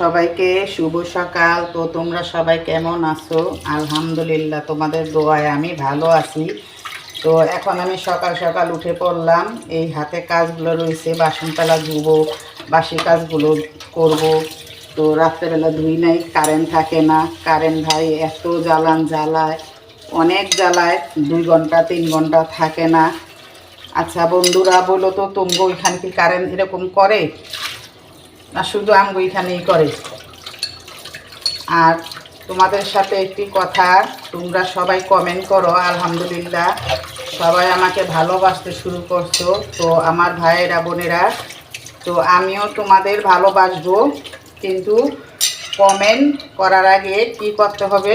সবাইকে শুভ সকাল। তো তোমরা সবাই কেমন আছো? আলহামদুলিল্লাহ, তোমাদের দোয়ায় আমি ভালো আছি। তো এখন আমি সকাল সকাল উঠে পড়লাম। এই হাতে কাজগুলো রয়েছে বাসন পেলা ধুবো, বাসি কাজগুলো করব। তো রাত্রেবেলা ধুই নাই, কারেন্ট থাকে না। কারেন্ট ভাই এত জ্বালান জ্বালায়, অনেক জ্বালায়, দুই ঘণ্টা, তিন ঘণ্টা থাকে না। আচ্ছা বন্ধুরা, বলো তো তোমরা ওইখানে কি কারেন্ট এরকম করে? না শুধু আমগো এখানেই করে। আর তোমাদের সাথে একটি কথা, তোমরা সবাই কমেন্ট করো, আলহামদুলিল্লাহ। সবাই আমাকে ভালোবাসতে শুরু করছ, তো আমার ভাইয়েরা, বোনেরা, তো আমিও তোমাদের ভালোবাসবো, কিন্তু কমেন্ট করার আগে কি করতে হবে?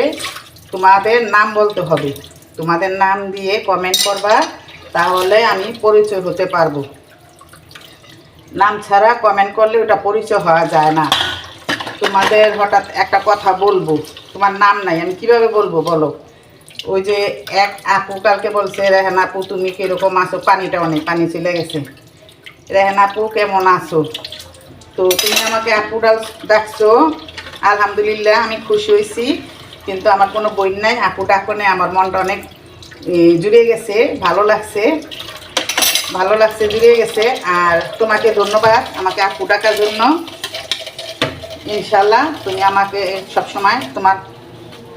তোমাদের নাম বলতে হবে। তোমাদের নাম দিয়ে কমেন্ট করবা, তাহলে আমি পরিচয় হতে পারব। নাম ছাড়া কমেন্ট করলে ওটা পরিচয় হওয়া যায় না। তোমাদের হঠাৎ একটা কথা বলব, তোমার নাম নাই, আমি কীভাবে বলব বলো? ওই যে এক আপু কালকে বলছে, রেহান আপু, তুমি কীরকম আছো? পানিটা অনেক, পানি চলে গেছে। রেহান আপু, কেমন আছো? তো তুমি আমাকে আপু ডাকছো, আলহামদুলিল্লাহ, আমি খুশি হয়েছি, কিন্তু আমার কোনো বই নাই, আপু ডাকনে আমার মনটা অনেক জুড়ে গেছে, ভালো লাগছে। ভালো লাগছে জুড়ে গেছে। আর তোমাকে ধন্যবাদ আমাকে আপু ডাকার জন্য। ইনশাল্লাহ তুমি আমাকে সবসময় তোমার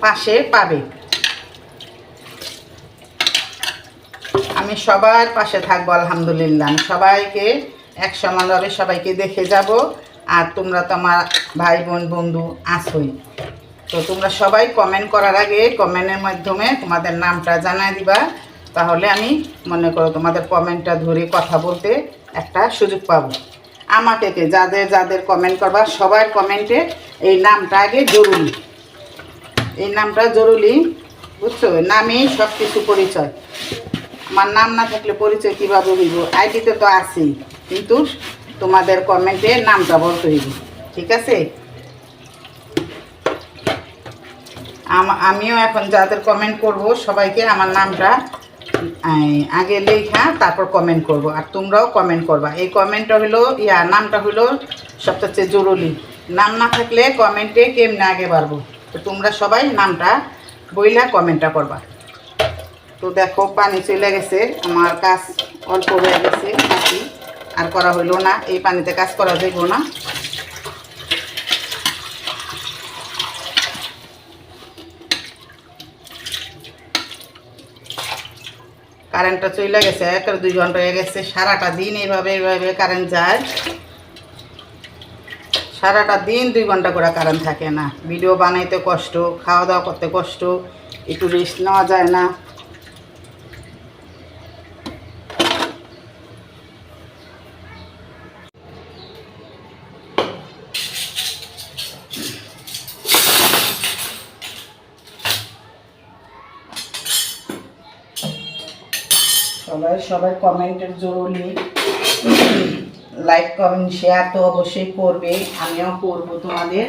পাশে পাবে। আমি সবার পাশে থাকব, আলহামদুলিল্লাহ। সবাইকে এক সমানভাবে সবাইকে দেখে যাব। আর তোমরা তো আমার ভাই, বোন, বন্ধু আছোই। তো তোমরা সবাই কমেন্ট করার আগে কমেন্টের মাধ্যমে তোমাদের নামটা জানাই দিবা। তাহলে আমি মনে করো তোমাদের কমেন্টটা ধরে কথা বলতে একটা সুযোগ পাবো। আমাকে যাদের যাদের কমেন্ট করবা, সবার কমেন্টে এই নামটা আগে জরুরি। এই নামটা জরুরি, বুঝছ? নামেই সব কিছু পরিচয়। আমার নাম না থাকলে পরিচয় কীভাবে হইব? আইডিতে তো আছেই, কিন্তু তোমাদের কমেন্টে নামটা বলতে হইব, ঠিক আছে? আম- আমিও এখন যাদের কমেন্ট করব, সবাইকে আমার নামটা আগে লেখা, তারপর কমেন্ট করব। আর তোমরাও কমেন্ট করবা। এই কমেন্টটা হলো, ইয়া, নামটা হলো সবচেয়ে জরুরি। নাম না থাকলে কমেন্টে কেমনে আগে বাড়বো? তো তোমরা সবাই নামটা বইলা কমেন্টটা করবা। তো দেখো, পানি চলে গেছে। আমার কাজ অল্প হয়ে গেছে, আর করা হইল না। এই পানিতে কাজ করা যাইব না। কারেন্টটা চলে গেছে এক দুই ঘণ্টা হয়ে গেছে, সারাটা দিন এইভাবে এইভাবে কারেন্ট যায়। সারাটা দিন দুই ঘণ্টা করে কারেন্ট থাকে না। ভিডিও বানাইতে কষ্ট, খাওয়া দাওয়া করতে কষ্ট, একটু রেস্ট নেওয়া যায় না। সবাই সবাই কমেন্টের জরুরি। লাইক কমেন্ট শেয়ার তো অবশ্যই করবে। আমিও করব তোমাদের।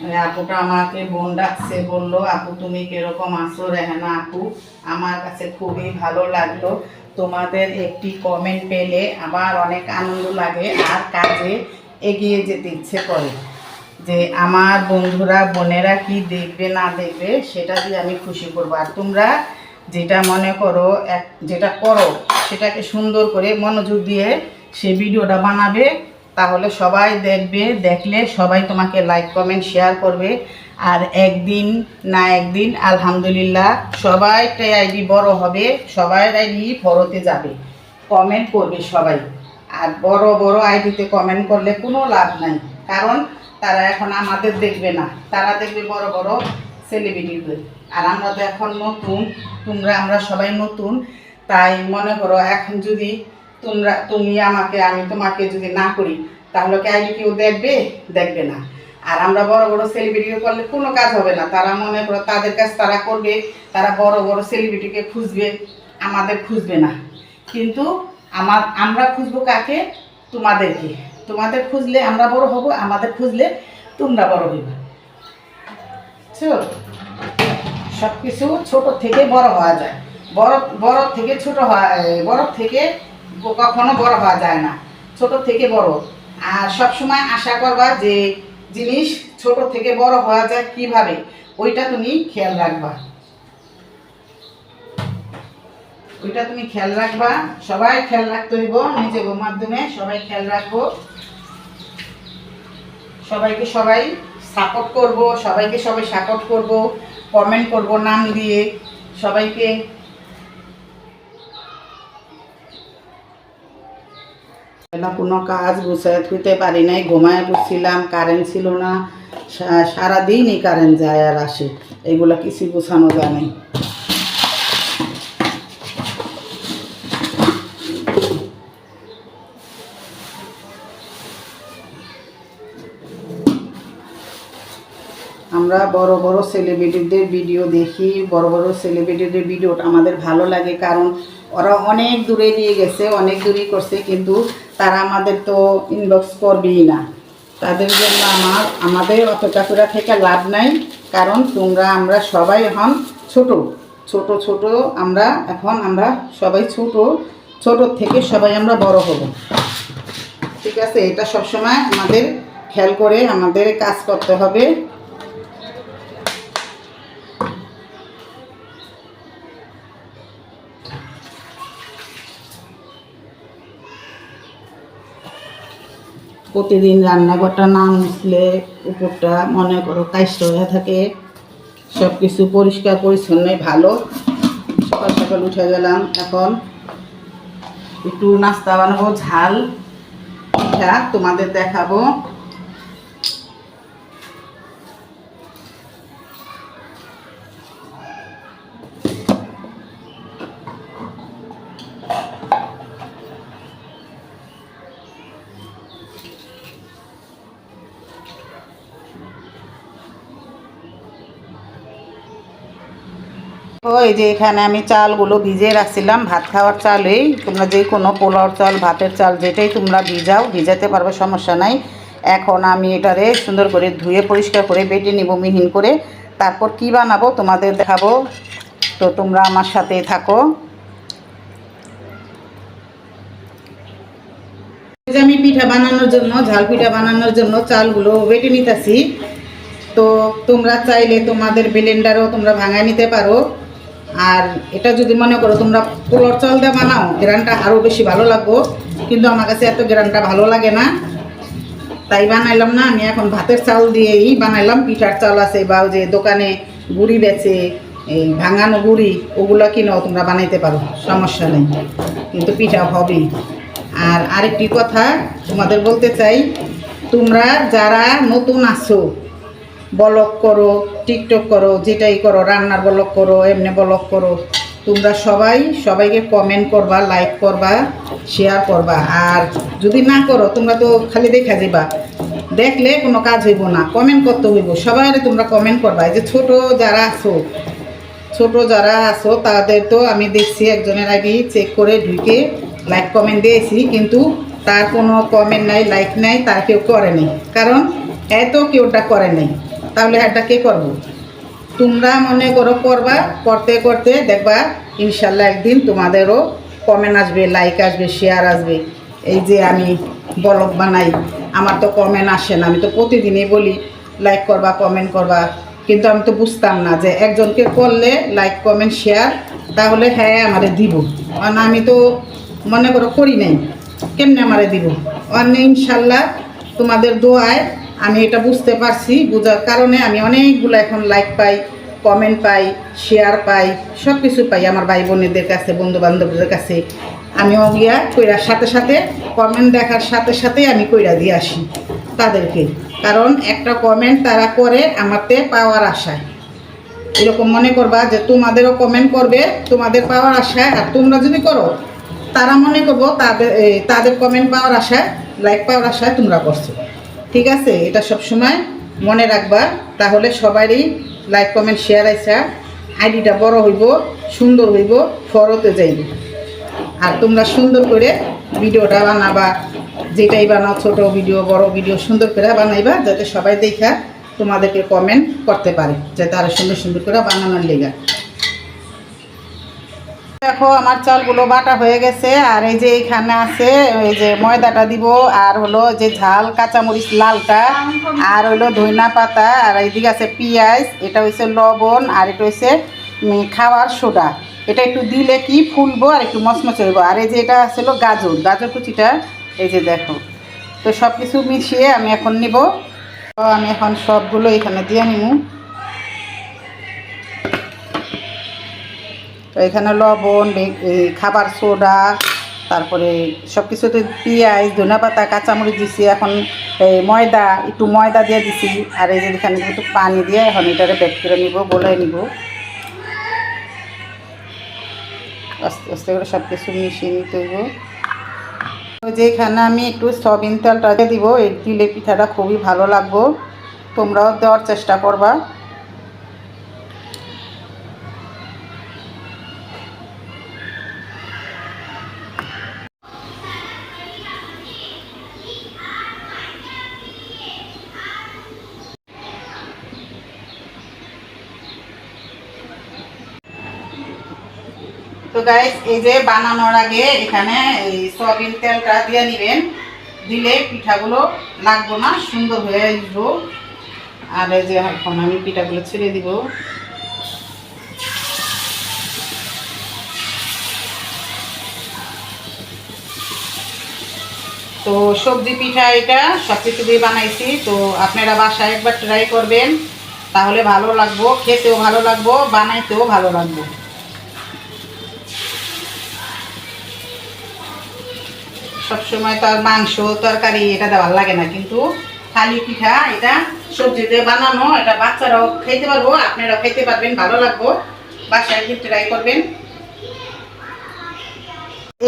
মানে আপুটা আমাকে বোন ডাকছে, বলল, আপু, তুমি কীরকম আছো রেহানা আপু? আমার কাছে খুবই ভালো লাগল। তোমাদের একটি কমেন্ট পেলে আমার অনেক আনন্দ লাগে আর কাজে এগিয়ে যেতে ইচ্ছে করে। যে আমার বন্ধুরা, বোনেরা কি দেখবে, না দেখবে, সেটা দিয়ে আমি খুশি করব। আর তোমরা যেটা মনে করো, এক, যেটা করো, সেটাকে সুন্দর করে মনোযোগ দিয়ে সে ভিডিওটা বানাবে। তাহলে সবাই দেখবে, দেখলে সবাই তোমাকে লাইক কমেন্ট শেয়ার করবে। আর একদিন না একদিন, আলহামদুলিল্লাহ সবাইটাই আইডি বড় হবে, সবাই আইডি বড়তে যাবে। কমেন্ট করবে সবাই। আর বড় বড় আইডিতে কমেন্ট করলে কোনো লাভ নাই। কারণ তারা এখন আমাদের দেখবে না। তারা দেখবে বড় বড় সেলিব্রিটিদের আর আমরা তো এখন নতুন, তোমরা, আমরা সবাই নতুন। তাই মনে করো, এখন যদি তোমরা, তুমি আমাকে, আমি তোমাকে যদি না করি, তাহলে কি আগে কেউ দেখবে? দেখবে না। আর আমরা বড় বড় সেলিব্রিটি করলে কোনো কাজ হবে না। তারা মনে করো তাদের কাজ তারা করবে, তারা বড় বড় সেলিব্রিটিকে খুঁজবে, আমাদের খুঁজবে না। কিন্তু আমার, আমরা খুঁজবো কাকে? তোমাদেরকে। তোমাদের খুঁজলে আমরা বড় হব, আমাদের খুঁজলে তোমরা বড় হইবে। সব কিছু ছোট থেকে বড় হওয়া যায়। বড় বড় থেকে ছোট হওয়া বড় থেকে কখনো বড় হওয়া যায় না। ছোট থেকে বড়। আর সব সময় আশা করবা যে জিনিস ছোট থেকে বড় হওয়া যায় কীভাবে, ওইটা তুমি খেয়াল রাখবা। ওইটা তুমি খেয়াল রাখবা। সবাই খেয়াল রাখতে হইব, নিজে মাধ্যমে সবাই খেয়াল রাখব। সবাইকে সবাই সাপোর্ট করব, সবাইকে সবাই সাপোর্ট করব কমেন্ট করব, নাম দিয়ে সবাইকে বেলা কোনো কাজ গুছায় থুইতে পারি নাই, ঘুমায় বসছিলাম কারেন্ট ছিল না সারাদিনই কারেন্ট যায় আর আসে এগুলা কিছু গুছানো যায় নাই। আমরা বড় বড় সেলিব্রিটিদের ভিডিও দেখি, বড় বড় সেলিব্রিটিদের ভিডিওটা আমাদের ভালো লাগে কারণ ওরা অনেক দূরে নিয়ে গেছে, অনেক দূরেই করছে, কিন্তু তারা আমাদের তো ইনবক্স করবেই না। তাদের জন্য আমার, আমাদের অতটা করে থেকে লাভ নাই, কারণ তোমরা, আমরা সবাই এখন ছোট। ছোট ছোট, আমরা এখন, আমরা সবাই ছোট। ছোট থেকে সবাই আমরা বড় হব। ঠিক আছে? এটা সবসময় আমাদের খেয়াল করে আমাদের কাজ করতে হবে। প্রতিদিন রান্নাঘরটা না মুছলে উপরটা মনে করো কাইষ্ট হয়ে থাকে। সব কিছু পরিষ্কার, পরিচ্ছন্ন, ভালো। সকাল সকাল উঠে গেলাম এখন। একটু নাস্তা বানাবো, ঝাল। পিঠা তোমাদের দেখাবো। ওই যে এখানে আমি চালগুলো ভিজিয়ে রাখছিলাম, ভাত খাওয়ার চালেই তোমরা যে কোনো পোলাওর চাল, ভাতের চাল যেটাই তোমরা ভিজাও, ভিজাতে পারবে, সমস্যা নাই। এখন আমি এটারে সুন্দর করে ধুয়ে পরিষ্কার করে বেটে নিব, মিহিন করে। তারপর কি বানাবো তোমাদের দেখাবো। তো তোমরা আমার সাথে থাকো। আমি পিঠা বানানোর জন্য, ঝাল পিঠা বানানোর জন্য চালগুলো বেটে নিতেছি। তো তোমরা চাইলে তোমাদের ব্লেন্ডারও তোমরা ভাঙায় নিতে পারো। আর এটা যদি মনে করো তোমরা পোলর চাল দিয়ে বানাও, গ্রানটা আরও বেশি ভালো লাগবো। কিন্তু আমার কাছে এত গ্রানটা ভালো লাগে না। তাই বানাইলাম না, আমি এখন ভাতের চাল দিয়েই বানাইলাম। পিঠার চাল আছে বা যে দোকানে গুড়ি বেচে, এই ভাঙানো গুড়ি, ওগুলো কিনেও তোমরা বানাইতে পারো, সমস্যা নেই। কিন্তু পিঠা হবেই। আর আরেকটি কথা তোমাদের বলতে চাই, তোমরা যারা নতুন আছো ব্লগ করো, টিকটক করো, যেটাই করো, রান্নার ব্লগ করো, এমনি ব্লগ করো, তোমরা সবাই, সবাইকে কমেন্ট করবা লাইক করবা শেয়ার করবা। আর যদি না করো, তোমরা তো খালি দেখা যাবা দেখলে কোনো কাজ হইব না কমেন্ট করতে হইব। সবাই তোমরা কমেন্ট করবা। এই যে ছোট যারা আছো, ছোট যারা আছো, তাদের তো আমি দেখছি একজনের আগে চেক করে ঢুকে লাইক কমেন্ট দিয়েছি, কিন্তু তার কোনো কমেন্ট নাই লাইক নাই, তার কেউ করে কারণ এত কেউটা করে নেই। তাহলে এটা কে করব? তোমরা মনে করো করবা, করতে করতে দেখবা ইনশাল্লাহ একদিন তোমাদেরও কমেন্ট আসবে লাইক আসবে শেয়ার আসবে। এই যে আমি ব্লগ বানাই, আমার তো কমেন্ট আসে না। আমি তো প্রতিদিনই বলি লাইক করবা কমেন্ট করবা। কিন্তু আমি তো বুঝতাম না যে একজনকে করলে লাইক কমেন্ট শেয়ার তাহলে হ্যাঁ আমারে দিব। কারণ আমি তো মনে করো করি নাই। কেমনে আমারে দিব? অনেক ইনশাল্লাহ তোমাদের দোয়ায় আমি এটা বুঝতে পারছি, বোঝার কারণে আমি অনেকগুলো এখন লাইক পাই কমেন্ট পাই শেয়ার পাই সব কিছু পাই আমার ভাই বোনেদের কাছে বন্ধু বান্ধবদের কাছে। আমি গিয়া কইরার সাথে সাথে কমেন্ট দেখার সাথে সাথে আমি কইরা দিয়ে আসি তাদেরকে। কারণ একটা কমেন্ট তারা করে আমারতে পাওয়ার আশায়। এরকম মনে করবা যে তোমাদেরও কমেন্ট করবে, তোমাদের পাওয়ার আশায়, আর তোমরা যদি করো, তারা মনে করব তাদের তাদের কমেন্ট পাওয়ার আশায় লাইক পাওয়ার আশায় তোমরা করছ। ঠিক আছে? এটা সব সময় মনে রাখবা। তাহলে সবারই লাইক কমেন্ট শেয়ার আইসা আইডিটা বড় হইব, সুন্দর হইব, ফরতে যাইব। আর তোমরা সুন্দর করে ভিডিওটা বানাবা। যেটাই বানাও, ছোট ভিডিও, বড় ভিডিও, সুন্দর করে বানাইবা, যাতে সবাই দেখা তোমাদেরকে কমেন্ট করতে পারে, যাতে আরও সুন্দর সুন্দর করে বানানোর লেগা। দেখো, আমার চালগুলো বাটা হয়ে গেছে, আর এই যে এখানে আছে ওই যে ময়দাটা দিব, আর হলো যে ঝাল, কাঁচামরিচ লালটা, আর হলো ধইনা পাতা, আর এইদিকে আছে পেঁয়াজ, এটা হচ্ছে লবণ, আর এটা হচ্ছে খাওয়ার সোডা। এটা একটু দিলে কি ফুলবো আর একটু মচমচে হইব। আর এই যে এটা আছে হলো গাজর গাজর কুচিটা, এই যে দেখো। তো সব কিছু মিশিয়ে আমি এখন নিব। আমি এখন সবগুলো এখানে দিয়ে নিব তো এখানে লবণ খাবার সোডা, তারপরে সব কিছুতে পেঁয়াজ ধনে পাতা কাঁচামরিচ দিছি। এখন এই ময়দা, একটু ময়দা দিয়ে দিছি। আর এই যে এখানে একটু পানি দিয়ে এখন এটারে ব্যাক করে নিব বলে নিব। আস্তে আস্তে করে সব কিছু মিশিয়ে নিতে হইব। তো যেখানে আমি একটু সবিন তেলটা দিব, এই দিলে পিঠাটা খুবই ভালো লাগবো। তোমরাও দেওয়ার চেষ্টা করবা। তো গাইস এই যে বানানোর আগে এখানে এই সয়াবিন তেলটা দিয়ে নেবেন। দিলে পিঠাগুলো লাগবো না, সুন্দর হয়ে আসব। আর এই যে এখন আমি পিঠাগুলো ছেড়ে দিব। তো সবজি পিঠা এটা সব কিছু দিয়ে বানাইছি। তো আপনারা বাসায় একবার ট্রাই করবেন, তাহলে ভালো লাগবো, খেতেও ভালো লাগবো, বানাইতেও ভালো লাগবো। সবসময় তো মাংস, তরকারি এটা দেওয়ার লাগে না। কিন্তু খালি পিঠা, এটা সবজি দিয়ে বানানো, এটা বাচ্চারাও খেতে পারব, আপনারাও খেতে পারবেন, ভালো লাগবো। বাসায় একদিন ট্রাই করবেন।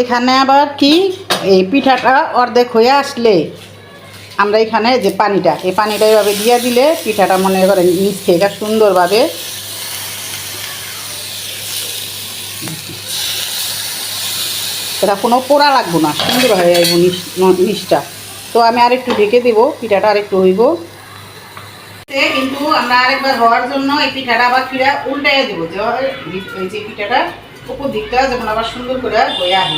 এখানে আবার কি? এই পিঠাটা অর্ধেক হয়ে আসলে আমরা এখানে যে পানিটা, এই পানিটা এভাবে দিয়ে দিলে পিঠাটা মনে করেন নিচ থেকে সুন্দরভাবে এটা কোনো পোড়া লাগবো না, সুন্দর হয়ে যাইব নিচটা তো আমি আর একটু ঢেকে দেবো, পিঠাটা আর একটু হইব কিন্তু আমরা আরেকবার হওয়ার জন্য এই পিঠাটা আবার পিঠা উল্টাইয়া দেবো, যে এই যে পিঠাটা উপর দিকটা যেমন আবার সুন্দর করে হয়ে আহে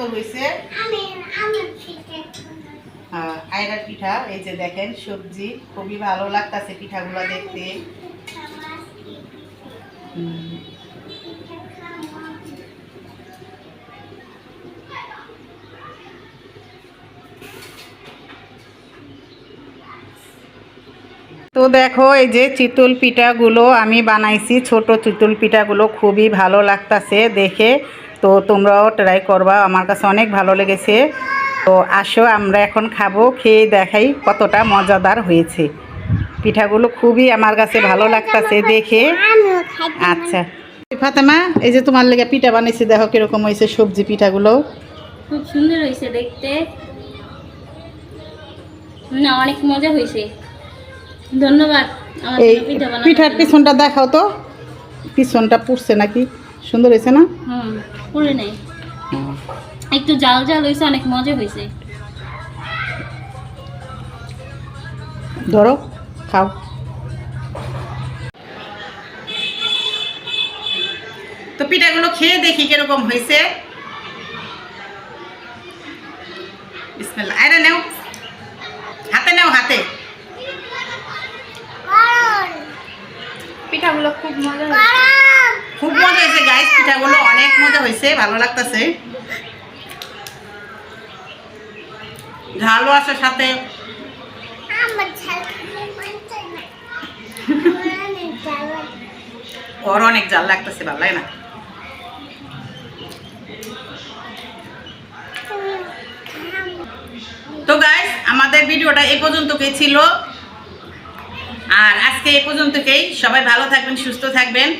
সুন্দর হয়েছে। আহ, আয়রার পিঠা এই যে দেখেন সবজি খুবই ভালো লাগতাছে পিঠাগুলো দেখতে। তো দেখো এই যে চিতল পিঠাগুলো আমি বানাইছি ছোট চিতল পিঠাগুলো খুবই ভালো লাগতাছে দেখে। তো তোমরাও ট্রাই করবা আমার কাছে অনেক ভালো লেগেছে। তো আসো আমরা এখন খাব খেয়ে দেখাই কতটা মজাদার হয়েছে। পিঠাগুলো খুবই আমার কাছে ভালো লাগতেছে দেখে। আচ্ছা। ফাতেমা এই যে তোমার লেগে পিঠা বানাইছি দেখো কীরকম হয়েছে সবজি পিঠাগুলো। খুব সুন্দর হয়েছে দেখতে। না অনেক মজা হয়েছে। ধন্যবাদ। এই পিঠার। পিছনটা দেখাও তো। পিছনটা পুড়ছে নাকি? সুন্দর হয়েছে না? হুম পুরে নেই। একটু জাল জাল হয়েছে অনেক মজা হয়েছে। ধরো খাও। তো পিঠাগুলো খেয়ে দেখি কীরকম হয়েছে। বিসমিল্লাহ। আরে নেও। হাতে নেও হাতে। পিঠাগুলো খুব মজা খুব মজা হয়েছে গাইস পিঠাগুলো অনেক মজা হয়েছে, ভালো লাগতেছে। ঝালও আছে সাথে। ওর অনেক জাল লাগতেছে, ভালো লাগে না। তো গাইস আমাদের ভিডিওটা এই পর্যন্তই ছিল। আর আজকে এই পর্যন্তকেই সবাই ভালো থাকবেন, সুস্থ থাকবেন।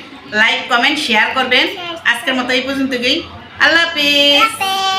লাইক কমেন্ট শেয়ার করবেন। আজকের মতো এই পর্যন্তকেই আল্লাহ হাফিজ।